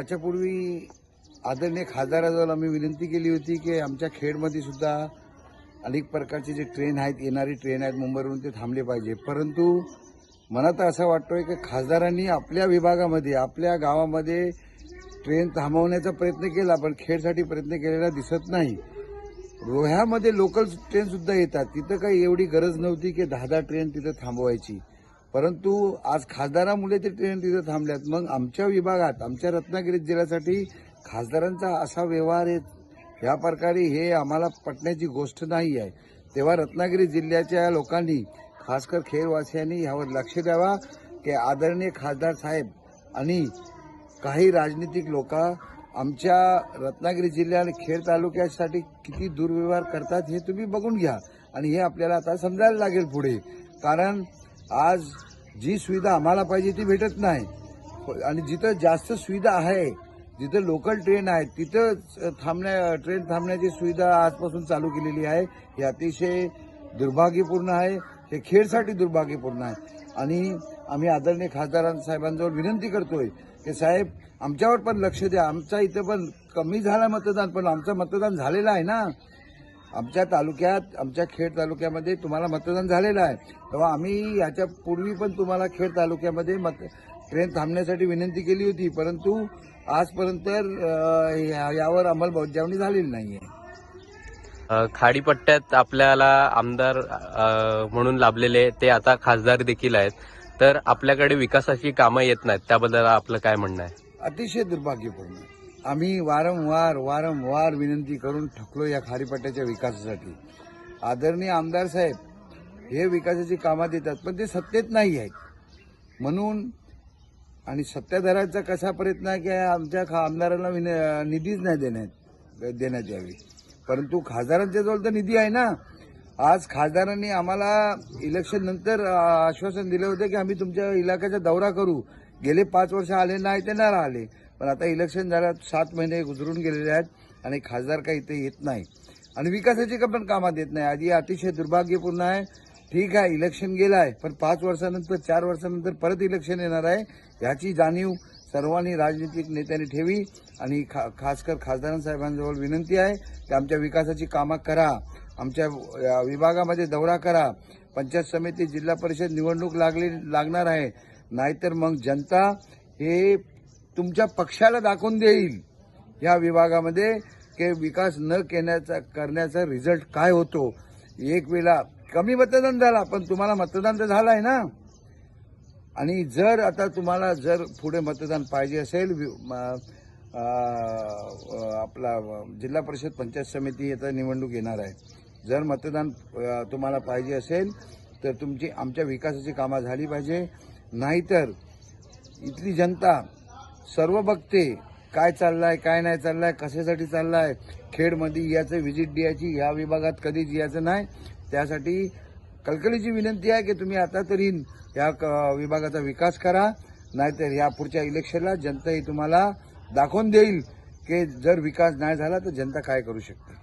त्याच्यापूर्वी आदरणीय खासदाराजवळ आम्ही विनंती केली होती की आमच्या खेडमध्ये सुद्धा अनेक प्रकारचे जे ट्रेन आहेत येणारी ट्रेन आहेत मुंबईवरून ते थांबले पाहिजे. परंतु मला तर असं वाटतोय की खासदारांनी आपल्या विभागामध्ये आपल्या गावामध्ये ट्रेन थांबवण्याचा प्रयत्न केला पण खेडसाठी प्रयत्न केलेला दिसत नाही. रोह्यामध्ये लोकल ट्रेनसुद्धा येतात. तिथं काही एवढी गरज नव्हती की दहा दहा ट्रेन तिथं थांबवायची. परंतु आज खासदारामुळे ते ट्रेन तिथे थांबल्यात. मग आमच्या विभागात आमच्या रत्नागिरी जिल्ह्यासाठी खासदारांचा असा व्यवहार आहे या प्रकारे हे आम्हाला पटण्याची गोष्ट नाही आहे. तेव्हा रत्नागिरी जिल्ह्याच्या लोकांनी खासकर खेरवासियांनी यावर लक्ष द्यावा की आदरणीय खासदार साहेब आणि काही राजनीतिक लोक आमच्या रत्नागिरी जिल्ह्या आणि खेड तालुक्यासाठी किती दुर्व्यवहार करतात हे तुम्ही बघून घ्या. आणि हे आपल्याला आता समजायला लागेल पुढे. कारण आज जी सुविधा आम्हाला पाहिजे ती भेटत नाही. आणि जिथं जास्त सुविधा आहे जिथं लोकल ट्रेन आहे तिथं थांबण्या ट्रेन थांबण्याची सुविधा आजपासून चालू केलेली आहे. हे अतिशय दुर्भाग्यपूर्ण आहे. हे खेडसाठी दुर्भाग्यपूर्ण आहे. आणि आम्ही आदरणीय खासदार साहेबांजवळ विनंती करतोय की साहेब आमच्यावर पण लक्ष द्या. आमचा इथं पण कमी झाला मतदान पण आमचं मतदान झालेलं आहे ना? आमच्या तालुक्यात आमच्या खेड तालुक्यामध्ये तुम्हाला मतदान झालेलं आहे. तेव्हा आम्ही याच्या पूर्वी पण तुम्हाला खेड तालुक्यामध्ये मत ट्रेन थांबण्यासाठी विनंती केली होती. परंतु आजपर्यंत यावर अंमलबजावणी झालेली नाहीये. अ, खाडीपट्ट्यात आपल्याला आमदार म्हणून लाभलेले ते आता खासदार देखील आहेत. तर आपल्याकडे विकासाची कामं येत नाहीत. त्याबद्दल आपलं काय म्हणणं आहे? अतिशय दुर्भाग्यपूर्ण. आम्ही वारंवार वारंवार विनंती करून थकलो या खारीपट्ट्याच्या विकासासाठी. आदरणीय आमदार साहेब हे विकासाची कामात येतात पण ते सत्तेत नाही आहेत. म्हणून आणि सत्ताधाऱ्याचा कसा प्रयत्न आहे की आमच्या खा- आमदारांना विन- निधीच नाही देण्यात देण्यात यावी. परंतु खासदारांच्या जवळ तर निधी आहे ना. आज खासदारांनी आम्हाला इलेक्शन नंतर आश्वासन दिलं होतं की आम्ही तुमच्या इलाक्याचा दौरा करू. गेले पाच वर्ष आले नाही ते नाही आले. पण आता इलेक्शन झालं सात महिने गुजरून गेलेले आहेत आणि खासदार काही इथे येत नाही. आणि विकासाची का पण कामात येत नाही. आधी अतिशय दुर्भाग्यपूर्ण आहे. ठीक आहे इलेक्शन गेलं आहे पण पाच वर्षानंतर चार वर्षानंतर परत इलेक्शन येणार आहे याची जाणीव सर्वांनी राजनीतिक नेत्यांनी ठेवी आणि खा खासकर खासदारांसाहेबांजवळ विनंती आहे की आमच्या विकासाची कामं करा. आमच्या विभागामध्ये दौरा करा. पंचायत समिती जिल्हा परिषद निवडणूक लागली लागणार आहे. नाहीतर मग जनता हे तुमच्या पक्षाला दाखवून देईल. या विभागामध्ये की विकास न केण्याचा करण्याचा रिझल्ट काय होतो? एक वेळा कमी मतदान झाला पण तुम्हाला मतदान तर झालं आहे ना? आणि जर आता तुम्हाला जर पुढे मतदान पाहिजे असेल वि- म- आपला जिल्हा परिषद पंचायत समिती आता निवडणूक येणार आहे. जर मतदान तुम्हाला पाहिजे असेल तर तुमची आमच्या विकासाची कामं झाली पाहिजे. नाहीतर इथली जनता सर्व बघते काय चाललंय काय नाही चाललंय कशासाठी चाललाय. खेडमध्ये याचं व्हिजिट द्यायची या विभागात कधीच यायचं नाही. त्यासाठी कलकलीची विनंती आहे की तुम्ही आता तरी या क- विभागाचा विकास करा. नाहीतर या पुढच्या इलेक्शनला जनता ही तुम्हाला दाखवून देईल की जर विकास नाही झाला तर जनता काय करू शकते?